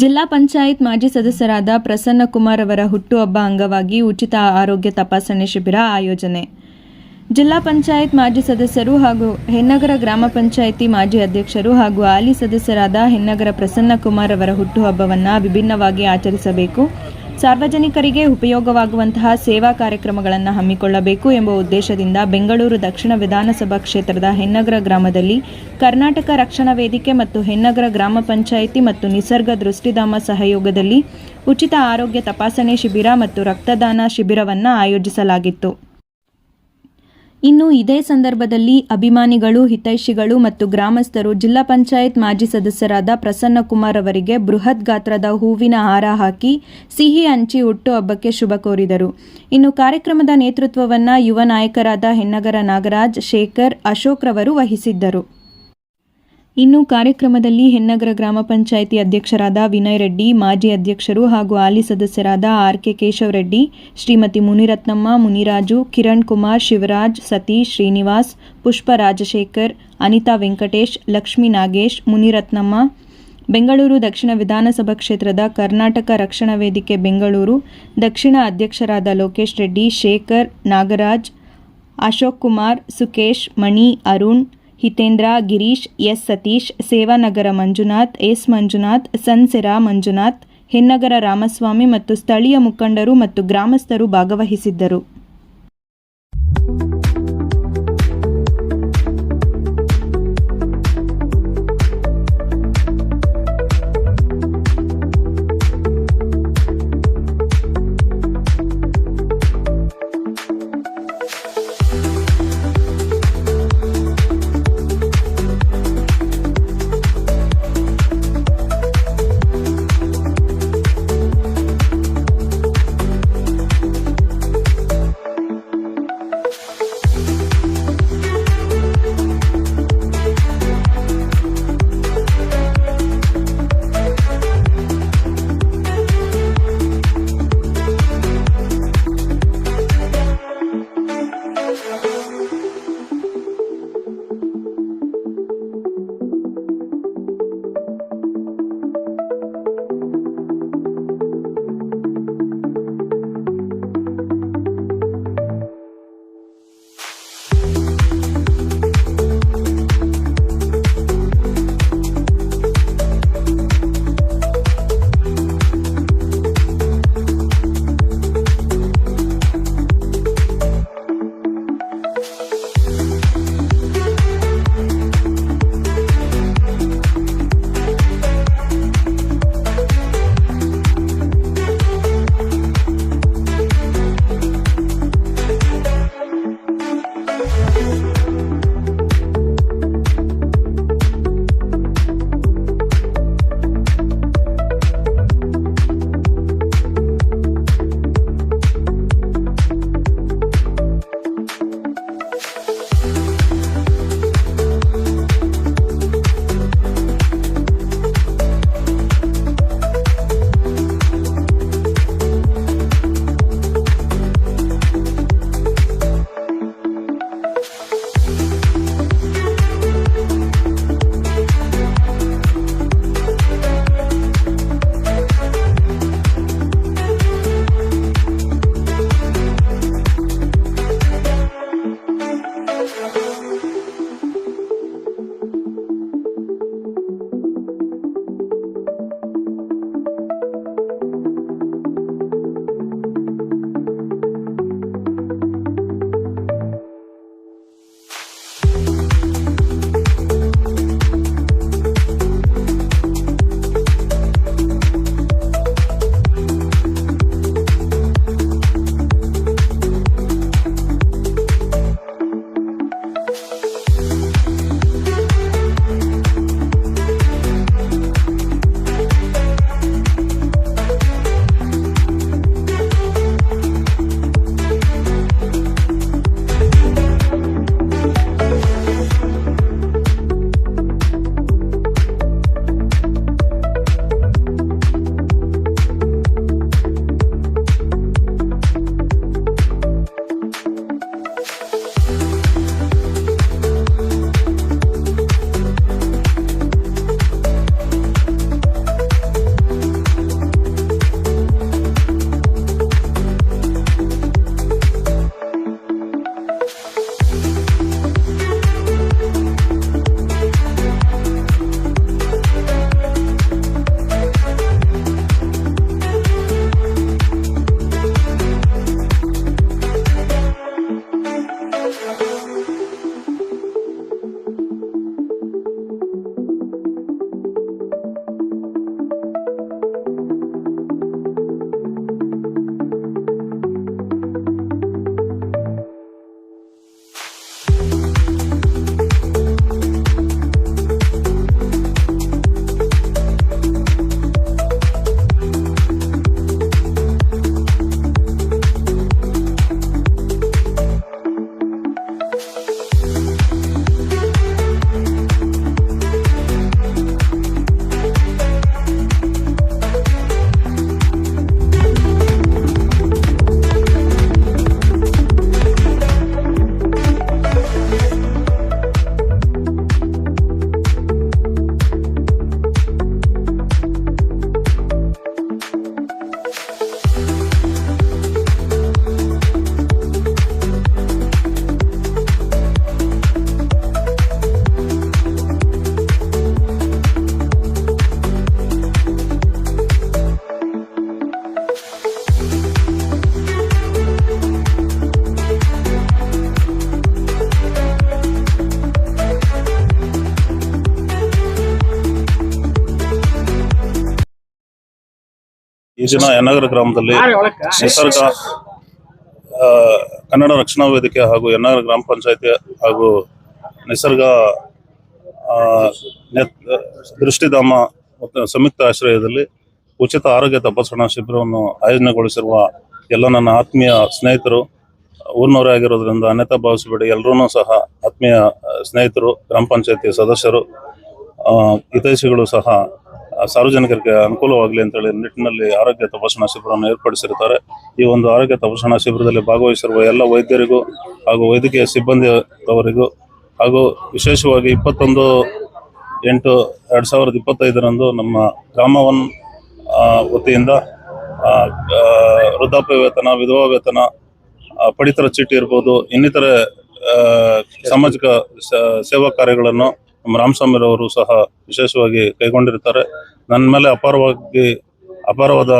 ಜಿಲ್ಲಾ ಪಂಚಾಯತ್ ಮಾಜಿ ಸದಸ್ಯರಾದ ಪ್ರಸನ್ನ ಕುಮಾರ್ ಅವರ ಹುಟ್ಟುಹಬ್ಬ ಅಂಗವಾಗಿ ಉಚಿತ ಆರೋಗ್ಯ ತಪಾಸಣೆ ಶಿಬಿರ ಆಯೋಜನೆ. ಜಿಲ್ಲಾ ಪಂಚಾಯತ್ ಮಾಜಿ ಸದಸ್ಯರು ಹಾಗೂ ಹೆನ್ನಗರ ಗ್ರಾಮ ಪಂಚಾಯಿತಿ ಮಾಜಿ ಅಧ್ಯಕ್ಷರು ಹಾಗೂ ಆಲಿ ಸದಸ್ಯರಾದ ಹೆನ್ನಗರ ಪ್ರಸನ್ನ ಕುಮಾರ್ ಅವರ ಹುಟ್ಟುಹಬ್ಬವನ್ನು ವಿಭಿನ್ನವಾಗಿ ಆಚರಿಸಬೇಕು. ಸಾರ್ವಜನಿಕರಿಗೆ ಉಪಯೋಗವಾಗುವಂತಹ ಸೇವಾ ಕಾರ್ಯಕ್ರಮಗಳನ್ನು ಹಮ್ಮಿಕೊಳ್ಳಬೇಕು ಎಂಬ ಉದ್ದೇಶದಿಂದ ಬೆಂಗಳೂರು ದಕ್ಷಿಣ ವಿಧಾನಸಭಾ ಕ್ಷೇತ್ರದ ಹೆನ್ನಗರ ಗ್ರಾಮದಲ್ಲಿ ಕರ್ನಾಟಕ ರಕ್ಷಣಾ ವೇದಿಕೆ ಮತ್ತು ಹೆನ್ನಗರ ಗ್ರಾಮ ಪಂಚಾಯಿತಿ ಮತ್ತು ನಿಸರ್ಗ ದೃಷ್ಟಿಧಾಮ ಸಹಯೋಗದಲ್ಲಿ ಉಚಿತ ಆರೋಗ್ಯ ತಪಾಸಣೆ ಶಿಬಿರ ಮತ್ತು ರಕ್ತದಾನ ಶಿಬಿರವನ್ನು ಆಯೋಜಿಸಲಾಗಿತ್ತು. ಇನ್ನು ಇದೇ ಸಂದರ್ಭದಲ್ಲಿ ಅಭಿಮಾನಿಗಳು, ಹಿತೈಷಿಗಳು ಮತ್ತು ಗ್ರಾಮಸ್ಥರು ಜಿಲ್ಲಾ ಪಂಚಾಯತ್ ಮಾಜಿ ಸದಸ್ಯರಾದ ಪ್ರಸನ್ನ ಕುಮಾರ್ ಅವರಿಗೆ ಬೃಹತ್ ಗಾತ್ರದ ಹೂವಿನ ಹಾರ ಹಾಕಿ ಸಿಹಿ ಹಂಚಿ ಹುಟ್ಟುಹಬ್ಬಕ್ಕೆ ಶುಭ ಕೋರಿದರು. ಇನ್ನು ಕಾರ್ಯಕ್ರಮದ ನೇತೃತ್ವವನ್ನು ಯುವ ನಾಯಕರಾದ ಹೆನ್ನಗರ ನಾಗರಾಜ್, ಶೇಖರ್, ಅಶೋಕ್ ರವರು ವಹಿಸಿದ್ದರು. ಇನ್ನು ಕಾರ್ಯಕ್ರಮದಲ್ಲಿ ಹೆನ್ನಗರ ಗ್ರಾಮ ಪಂಚಾಯಿತಿ ಅಧ್ಯಕ್ಷರಾದ ವಿನಯ್ ರೆಡ್ಡಿ, ಮಾಜಿ ಅಧ್ಯಕ್ಷರು ಹಾಗೂ ಹಾಲಿ ಸದಸ್ಯರಾದ ಆರ್ ಕೆ ಕೇಶವ್ ರೆಡ್ಡಿ, ಶ್ರೀಮತಿ ಮುನಿರತ್ನಮ್ಮ, ಮುನಿರಾಜು, ಕಿರಣ್ ಕುಮಾರ್, ಶಿವರಾಜ್, ಸತೀಶ್, ಶ್ರೀನಿವಾಸ್, ಪುಷ್ಪ ರಾಜಶೇಖರ್, ಅನಿತಾ ವೆಂಕಟೇಶ್, ಲಕ್ಷ್ಮೀ ನಾಗೇಶ್, ಮುನಿರತ್ನಮ್ಮ, ಬೆಂಗಳೂರು ದಕ್ಷಿಣ ವಿಧಾನಸಭಾ ಕ್ಷೇತ್ರದ ಕರ್ನಾಟಕ ರಕ್ಷಣಾ ವೇದಿಕೆ ಬೆಂಗಳೂರು, ದಕ್ಷಿಣ ಅಧ್ಯಕ್ಷರಾದ ಲೋಕೇಶ್ ರೆಡ್ಡಿ, ಶೇಖರ್ ನಾಗರಾಜ್, ಅಶೋಕ್ ಕುಮಾರ್, ಸುಕೇಶ್, ಮಣಿ, ಅರುಣ್ ಹಿತೇಂದ್ರ, ಗಿರೀಶ್, ಎಸ್ ಸತೀಶ್, ಸೇವಾನಗರ ಮಂಜುನಾಥ್, ಎಸ್ ಮಂಜುನಾಥ್, ಸನ್ಸೆರಾ ಮಂಜುನಾಥ್, ಹೆನ್ನಗರ ರಾಮಸ್ವಾಮಿ ಮತ್ತು ಸ್ಥಳೀಯ ಮುಖಂಡರು ಮತ್ತು ಗ್ರಾಮಸ್ಥರು ಭಾಗವಹಿಸಿದ್ದರು. ಈ ದಿನ ಯನ್ನಗರ ಗ್ರಾಮದಲ್ಲಿ ನಿಸರ್ಗ ಕನ್ನಡ ರಕ್ಷಣಾ ವೇದಿಕೆ ಹಾಗೂ ಯನ್ನಗರ ಗ್ರಾಮ ಪಂಚಾಯತಿ ಹಾಗೂ ನಿಸರ್ಗ ದೃಷ್ಟಿಧಾಮ ಮತ್ತು ಸಂಯುಕ್ತ ಆಶ್ರಯದಲ್ಲಿ ಉಚಿತ ಆರೋಗ್ಯ ತಪಾಸಣಾ ಶಿಬಿರವನ್ನು ಆಯೋಜನೆಗೊಳಿಸಿರುವ ಎಲ್ಲ ನನ್ನ ಆತ್ಮೀಯ ಸ್ನೇಹಿತರು ಊರಿನವರೇ ಆಗಿರೋದ್ರಿಂದ ಅನ್ಯತಾ ಭಾವಿಸಬೇಡಿ ಎಲ್ಲರೂ ಸಹ ಆತ್ಮೀಯ ಸ್ನೇಹಿತರು ಗ್ರಾಮ ಪಂಚಾಯತಿ ಸದಸ್ಯರು ಹಿತೈಷಿಗಳು ಸಹ ಸಾರ್ವಜನಿಕರಿಗೆ ಅನುಕೂಲವಾಗಲಿ ಅಂತ ಹೇಳಿ ನಿಟ್ಟಿನಲ್ಲಿ ಆರೋಗ್ಯ ತಪಾಸಣಾ ಶಿಬಿರವನ್ನು ಏರ್ಪಡಿಸಿರುತ್ತಾರೆ. ಈ ಒಂದು ಆರೋಗ್ಯ ತಪಾಸಣಾ ಶಿಬಿರದಲ್ಲಿ ಭಾಗವಹಿಸಿರುವ ಎಲ್ಲ ವೈದ್ಯರಿಗೂ ಹಾಗೂ ವೈದ್ಯಕೀಯ ಸಿಬ್ಬಂದಿಯವರಿಗೂ ಹಾಗೂ ವಿಶೇಷವಾಗಿ ಇಪ್ಪತ್ತೊಂದು ಎಂಟು ಎರಡು ಸಾವಿರದ ಇಪ್ಪತ್ತೈದರಂದು ನಮ್ಮ ಗ್ರಾಮವನ್ ವತಿಯಿಂದ ವೃದ್ಧಾಪ್ಯ ವೇತನ, ವಿಧವಾ ವೇತನ ಪಡಿತರ ಚೀಟಿ ಇರ್ಬೋದು, ಇನ್ನಿತರ ಸಾಮಾಜಿಕ ಸೇವಾ ಕಾರ್ಯಗಳನ್ನು ನಮ್ಮ ರಾಮಸ್ವಾಮಿರವರು ಸಹ ವಿಶೇಷವಾಗಿ ಕೈಗೊಂಡಿರ್ತಾರೆ. ನನ್ನ ಮೇಲೆ ಅಪಾರವಾಗಿ, ಅಪಾರವಾದ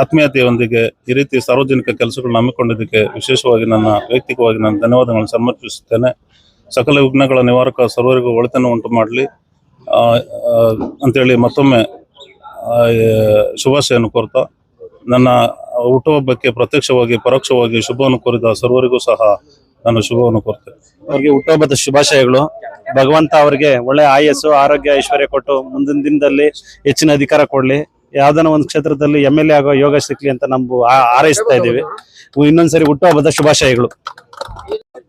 ಆತ್ಮೀಯತೆಯೊಂದಿಗೆ ಈ ರೀತಿ ಸಾರ್ವಜನಿಕ ಕೆಲಸಗಳನ್ನ ಹಮ್ಮಿಕೊಂಡಿದ್ದಕ್ಕೆ ವಿಶೇಷವಾಗಿ ನನ್ನ ವೈಯಕ್ತಿಕವಾಗಿ ನಾನು ಧನ್ಯವಾದಗಳನ್ನು ಸಮರ್ಪಿಸುತ್ತೇನೆ. ಸಕಲ ವಿಘ್ನಗಳ ನಿವಾರಕ ಸರ್ವರಿಗೂ ಒಳಿತನ್ನು ಉಂಟು ಮಾಡಲಿ. ಅಂತೇಳಿ ಮತ್ತೊಮ್ಮೆ ಶುಭಾಶಯನ್ನು ಕೋರ್ತಾ, ನನ್ನ ಹುಟ್ಟುಹಬ್ಬಕ್ಕೆ ಪ್ರತ್ಯಕ್ಷವಾಗಿ, ಪರೋಕ್ಷವಾಗಿ ಶುಭವನ್ನು ಕೋರಿದ ಸರ್ವರಿಗೂ ಸಹ ನಾನು ಶುಭವನ್ನು ಕೋರ್ತೇನೆ. ಅವರಿಗೆ ಹುಟ್ಟುಹಬ್ಬದ ಶುಭಾಶಯಗಳು. ಭಗವಂತ ಅವರಿಗೆ ಒಳ್ಳೆ ಆಯಸ್ಸು ಆರೋಗ್ಯ ಐಶ್ವರ್ಯ ಕೊಟ್ಟು ಮುಂದಿನ ದಿನದಲ್ಲಿ ಹೆಚ್ಚಿನ ಅಧಿಕಾರ ಕೊಡ್ಲಿ. ಯಾವ್ದನ ಒಂದು ಕ್ಷೇತ್ರದಲ್ಲಿ ಎಂ ಎಲ್ ಎ ಆಗೋ ಯೋಗ ಸಿಕ್ಲಿ ಅಂತ ನಮ್ಗೆ ಆ- ಹಾರೈಸ್ತಾ ಇದ್ದೀವಿ. ಇನ್ನೊಂದ್ಸರಿ ಹುಟ್ಟುಹಬ್ಬದ ಶುಭಾಶಯಗಳು.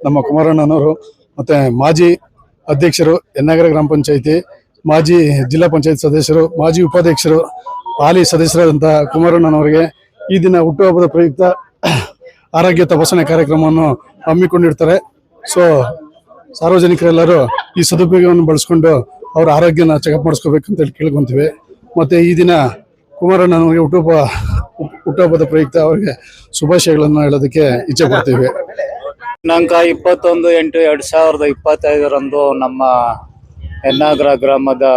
ನಮ್ಮ ಕುಮಾರಣ್ಣನವರು ಮತ್ತೆ ಮಾಜಿ ಅಧ್ಯಕ್ಷರು ಎನ್ನಗರ ಗ್ರಾಮ ಪಂಚಾಯಿತಿ ಮಾಜಿ ಜಿಲ್ಲಾ ಪಂಚಾಯತ್ ಸದಸ್ಯರು ಮಾಜಿ ಉಪಾಧ್ಯಕ್ಷರು ಹಾಲಿ ಸದಸ್ಯರಾದಂತಹ ಕುಮಾರಣ್ಣನವರಿಗೆ ಈ ದಿನ ಹುಟ್ಟುಹಬ್ಬದ ಪ್ರಯುಕ್ತ ಆರೋಗ್ಯ ತಪಾಸಣೆ ಕಾರ್ಯಕ್ರಮವನ್ನು ಹಮ್ಮಿಕೊಂಡಿರ್ತಾರೆ. ಸೊ ಸಾರ್ವಜನಿಕರೆಲ್ಲರೂ ಈ ಸದುಪಯೋಗವನ್ನು ಬಳಸ್ಕೊಂಡು ಅವರ ಆರೋಗ್ಯನ ಚೆಕಪ್ ಅಂತ ಹೇಳಿ ಕೇಳ್ಕೊಂತೀವಿ. ಮತ್ತೆ ಈ ದಿನ ಕುಮಾರಣ್ಣನವರಿಗೆ ಹುಟ್ಟುಹಬ್ಬ, ಹುಟ್ಟುಹಬ್ಬದ ಪ್ರಯುಕ್ತ ಅವರಿಗೆ ಶುಭಾಶಯಗಳನ್ನು ಹೇಳೋದಕ್ಕೆ ಇಚ್ಛೆ ಪಡ್ತೀವಿ. ದಿನಾಂಕ ಇಪ್ಪತ್ತೊಂದು ಎಂಟು ಎರಡು ಸಾವಿರದ ಇಪ್ಪತ್ತೈದರಂದು ನಮ್ಮ ಹೆನ್ನಾಗರ ಗ್ರಾಮದ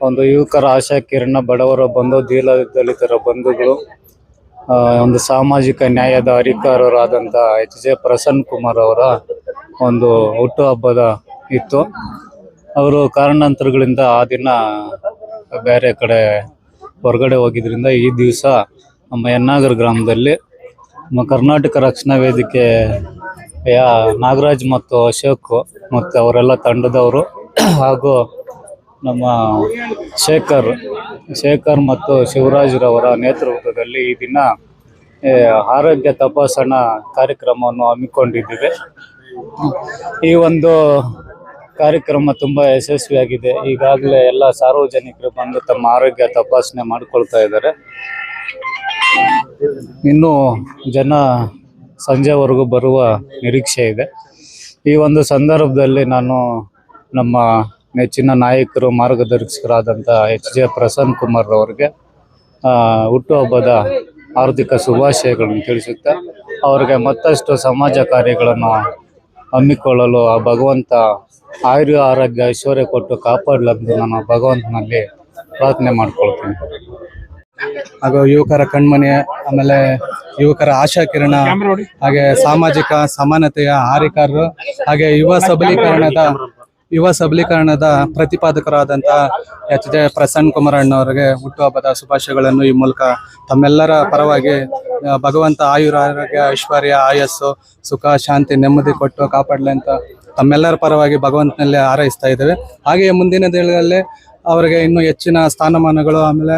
ಒಂದು ಯುವಕರ ಆಶಾ ಕಿರಣ ಬಡವರ ಬಂಧು ದೀಲ ದಲಿತರ ಬಂಧುಗಳು ಒಂದು ಸಾಮಾಜಿಕ ನ್ಯಾಯದ ಅಧಿಕಾರರಾದಂಥ ಎಚ್ ಜೆ ಪ್ರಸನ್ನ ಕುಮಾರ್ ಅವರ ಒಂದು ಹುಟ್ಟುಹಬ್ಬದ ಇತ್ತು. ಅವರು ಕಾರಣಾಂತರಗಳಿಂದ ಆ ದಿನ ಬೇರೆ ಕಡೆ ಹೊರಗಡೆ ಹೋಗಿದ್ರಿಂದ ಈ ದಿವಸ ನಮ್ಮ ಯನ್ನಾಗರ್ ಗ್ರಾಮದಲ್ಲಿ ನಮ್ಮ ಕರ್ನಾಟಕ ರಕ್ಷಣಾ ವೇದಿಕೆ ಯಾ ನಾಗರಾಜ್ ಮತ್ತು ಅಶೋಕ್ ಮತ್ತು ಅವರೆಲ್ಲ ತಂಡದವರು ಹಾಗೂ ನಮ್ಮ ಶೇಖರ್ ಶೇಖರ್ ಮತ್ತು ಶಿವರಾಜ್ರವರ ನೇತೃತ್ವದಲ್ಲಿ ಈ ದಿನ ಆರೋಗ್ಯ ತಪಾಸಣಾ ಕಾರ್ಯಕ್ರಮವನ್ನು ಹಮ್ಮಿಕೊಂಡಿದ್ದೇವೆ. ಈ ಒಂದು ಕಾರ್ಯಕ್ರಮ ತುಂಬಾ ಯಶಸ್ವಿಯಾಗಿದೆ. ಈಗಾಗಲೇ ಎಲ್ಲ ಸಾರ್ವಜನಿಕರು ಬಂದು ತಮ್ಮ ಆರೋಗ್ಯ ತಪಾಸಣೆ ಮಾಡಿಕೊಳ್ತಾ ಇದ್ದಾರೆ. ಇನ್ನೂ ಜನ ಸಂಜೆವರೆಗೂ ಬರುವ ನಿರೀಕ್ಷೆ ಇದೆ. ಈ ಒಂದು ಸಂದರ್ಭದಲ್ಲಿ ನಾನು ನಮ್ಮ ನೆಚ್ಚಿನ ನಾಯಕರು ಮಾರ್ಗದರ್ಶಕರಾದಂಥ ಎಚ್. ಜೆ. ಪ್ರಸನ್ನ ಕುಮಾರ್ ಅವರಿಗೆ ಆ, ಹುಟ್ಟುಹಬ್ಬದ ಆರ್ಥಿಕ ಶುಭಾಶಯಗಳನ್ನು ತಿಳಿಸುತ್ತೆ ಅವರಿಗೆ ಮತ್ತಷ್ಟು ಸಮಾಜ ಕಾರ್ಯಗಳನ್ನು ಹಮ್ಮಿಕೊಳ್ಳಲು ಆ ಭಗವಂತ ಆಯುರ್ಯ ಆರೋಗ್ಯ ಐಶ್ವರ್ಯ ಕೊಟ್ಟು ಕಾಪಾಡಲಂದು ನಾನು ಭಗವಂತನಲ್ಲಿ ಪ್ರಾರ್ಥನೆ ಮಾಡ್ಕೊಳ್ತೀನಿ. ಹಾಗೂ ಯುವಕರ ಕಣ್ಮನೆ ಆಮೇಲೆ ಯುವಕರ ಆಶಾ ಕಿರಣ ಹಾಗೆ ಸಾಮಾಜಿಕ ಸಮಾನತೆಯ ಹಾರಿಕಾರರು ಹಾಗೆ ಯುವ ಸಬಲೀಕರಣದ ಯುವ ಸಬಲೀಕರಣದ ಪ್ರತಿಪಾದಕರಾದಂತಹ ಎಚ್ ಜೆ ಪ್ರಸನ್ನ ಕುಮಾರ್ ಅಣ್ಣವರಿಗೆ ಹುಟ್ಟುಹಬ್ಬದ ಶುಭಾಶಯಗಳನ್ನು ಈ ಮೂಲಕ ತಮ್ಮೆಲ್ಲರ ಪರವಾಗಿ ಭಗವಂತ ಆಯುರ ಆರೋಗ್ಯ, ಐಶ್ವರ್ಯ, ಆಯಸ್ಸು, ಸುಖ, ಶಾಂತಿ, ನೆಮ್ಮದಿ ಕೊಟ್ಟು ಕಾಪಾಡಲಿ ಅಂತ ತಮ್ಮೆಲ್ಲರ ಪರವಾಗಿ ಭಗವಂತನಲ್ಲಿ ಹಾರೈಸ್ತಾ ಇದ್ದೇವೆ. ಹಾಗೆಯೇ ಮುಂದಿನ ದಿನಗಳಲ್ಲಿ ಅವರಿಗೆ ಇನ್ನೂ ಹೆಚ್ಚಿನ ಸ್ಥಾನಮಾನಗಳು, ಆಮೇಲೆ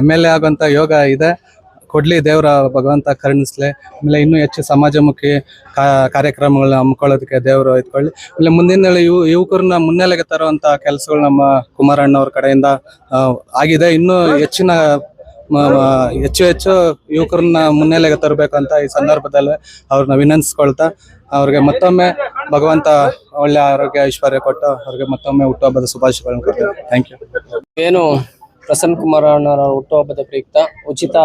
ಎಂ ಎಲ್ ಎ ಆಗುವಂಥ ಯೋಗ ಇದೆ. ಕೊಡ್ಲಿ ದೇವರ ಭಗವಂತ ಕರುಣಿಸ್ಲಿ. ಆಮೇಲೆ ಇನ್ನೂ ಹೆಚ್ಚು ಸಮಾಜಮುಖಿ ಕಾರ್ಯಕ್ರಮಗಳನ್ನ ಹಮ್ಮಿಕೊಳ್ಳೋದಕ್ಕೆ ದೇವರು ಇದ್ಕೊಳ್ಳಿ. ಆಮೇಲೆ ಮುಂದಿನ ಯುವ ಯುವಕರನ್ನ ಮುನ್ನೆಲೆಗೆ ತರುವಂತ ಕೆಲಸಗಳು ನಮ್ಮ ಕುಮಾರಣ್ಣವ್ರ ಕಡೆಯಿಂದ ಆಗಿದೆ. ಇನ್ನೂ ಹೆಚ್ಚಿನ ಹೆಚ್ಚು ಹೆಚ್ಚು ಯುವಕರನ್ನ ಮುನ್ನೆಲೆಗೆ ತರಬೇಕಂತ ಈ ಸಂದರ್ಭದಲ್ಲಿ ಅವ್ರನ್ನ ವಿನಂತಿಸ್ಕೊಳ್ತಾ, ಅವ್ರಿಗೆ ಮತ್ತೊಮ್ಮೆ ಭಗವಂತ ಒಳ್ಳೆ ಆರೋಗ್ಯ ಐಶ್ವರ್ಯ ಕೊಟ್ಟು ಅವ್ರಿಗೆ ಮತ್ತೊಮ್ಮೆ ಹುಟ್ಟುಹಬ್ಬದ ಶುಭಾಶಯಗಳನ್ನು ಕೊಡ್ತೇವೆ ಥ್ಯಾಂಕ್ ಯು ಏನು ಪ್ರಸನ್ನ ಕುಮಾರ ಅಣ್ಣರ ಹುಟ್ಟುಹಬ್ಬದ ಪ್ರಯುಕ್ತ ಉಚಿತ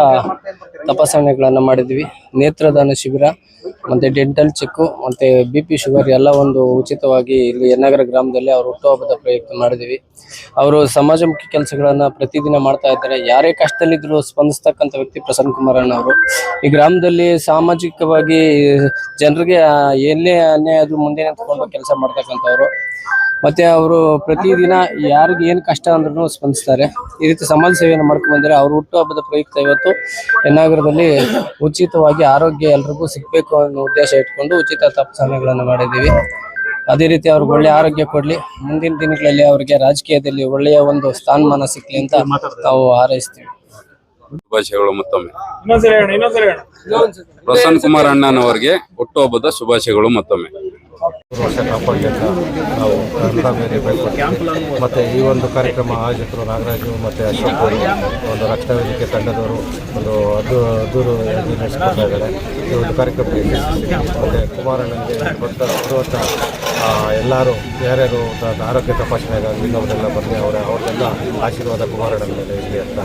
ತಪಾಸಣೆಗಳನ್ನು ಮಾಡಿದ್ವಿ. ನೇತ್ರದಾನ ಶಿಬಿರ, ಮತ್ತೆ ಡೆಂಟಲ್ ಚೆಕ್ ಮತ್ತೆ ಬಿ ಪಿ ಶುಗರ್ ಎಲ್ಲ ಒಂದು ಉಚಿತವಾಗಿ ಇಲ್ಲಿ ಯನ್ನಗರ ಗ್ರಾಮದಲ್ಲಿ ಅವರು ಹುಟ್ಟುಹಬ್ಬದ ಪ್ರಯುಕ್ತ ಮಾಡಿದ್ವಿ. ಅವರು ಸಮಾಜಮುಖಿ ಕೆಲಸಗಳನ್ನು ಪ್ರತಿದಿನ ಮಾಡ್ತಾ ಇದ್ದಾರೆ. ಯಾರೇ ಕಷ್ಟದಲ್ಲಿದ್ದರೂ ಸ್ಪಂದಿಸ್ತಕ್ಕಂಥ ವ್ಯಕ್ತಿ ಪ್ರಸನ್ನ ಕುಮಾರ ಅಣ್ಣ ಅವರು ಈ ಗ್ರಾಮದಲ್ಲಿ ಸಾಮಾಜಿಕವಾಗಿ ಜನರಿಗೆ ಎಲ್ಲೇ ಅನ್ಯಾಯ ಆದರೂ ಮುಂದೆ ನಿಂತ್ಕೊಂಡು ಕೆಲಸ ಮಾಡ್ತಕ್ಕಂಥವ್ರು. ಮತ್ತೆ ಅವರು ಪ್ರತಿದಿನ ಯಾರಿಗೆ ಏನು ಕಷ್ಟ ಅಂದ್ರೂ ಸ್ಪಂದಿಸ್ತಾರೆ. ಈ ರೀತಿ ಸಮಾಜ ಸೇವೆಯನ್ನು ಮಾಡ್ಕೊಂಡು ಬಂದರೆ ಅವ್ರ ಹುಟ್ಟುಹಬ್ಬದ ಪ್ರಯುಕ್ತ ಇವತ್ತು ಯನ್ನಾಗರದಲ್ಲಿ ಉಚಿತವಾಗಿ ಆರೋಗ್ಯ ಎಲ್ರಿಗೂ ಸಿಗಬೇಕು ಅನ್ನೋ ಉದ್ದೇಶ ಇಟ್ಕೊಂಡು ಉಚಿತ ತಪಾಸಣೆಗಳನ್ನು ಮಾಡಿದ್ದೀವಿ. ಅದೇ ರೀತಿ ಅವ್ರಿಗೆ ಒಳ್ಳೆ ಆರೋಗ್ಯ ಕೊಡ್ಲಿ. ಮುಂದಿನ ದಿನಗಳಲ್ಲಿ ಅವರಿಗೆ ರಾಜಕೀಯದಲ್ಲಿ ಒಳ್ಳೆಯ ಒಂದು ಸ್ಥಾನಮಾನ ಸಿಕ್ಲಿ ಅಂತ ನಾವು ಹಾರೈಸ್ತೀವಿ. ಶುಭಾಶಯಗಳು ಮತ್ತೊಮ್ಮೆ. ಪ್ರಸನ್ನ ಕುಮಾರ್ ಅಣ್ಣನವರಿಗೆ ಹುಟ್ಟುಹಬ್ಬದ ಶುಭಾಶಯಗಳು ಮತ್ತೊಮ್ಮೆ. ಅಂತ ನಾವು ಕನ್ನಡ ಮೇಲೆ ಮತ್ತು ಈ ಒಂದು ಕಾರ್ಯಕ್ರಮ ಆಯೋಜಕರು ನಾಗರಾಜು ಮತ್ತು ಅಶೋಕ್ ಅವರು, ಒಂದು ರಕ್ಷಣಾ ವೇದಿಕೆ ತಂಡದವರು, ಒಂದು ಅದು ಅದೂರು ನಡೆಸ್ಕೊಳ್ತಾ ಈ ಒಂದು ಕಾರ್ಯಕ್ರಮ ಮತ್ತು ಕುಮಾರಣ್ಣನಿಗೆ ಕೊಟ್ಟ ಕೊಡುವಂಥ ಎಲ್ಲರೂ, ಯಾರ್ಯಾರು ಆರೋಗ್ಯ ತಪಾಸಣೆಗಾಗಿ ಅವರೆಲ್ಲ ಬರಲಿ ಅವರ ಅವ್ರನ್ನೆಲ್ಲ ಆಶೀರ್ವಾದ ಕುಮಾರಣ್ಣನ ಮೇಲೆ ಇರಲಿ ಅಂತ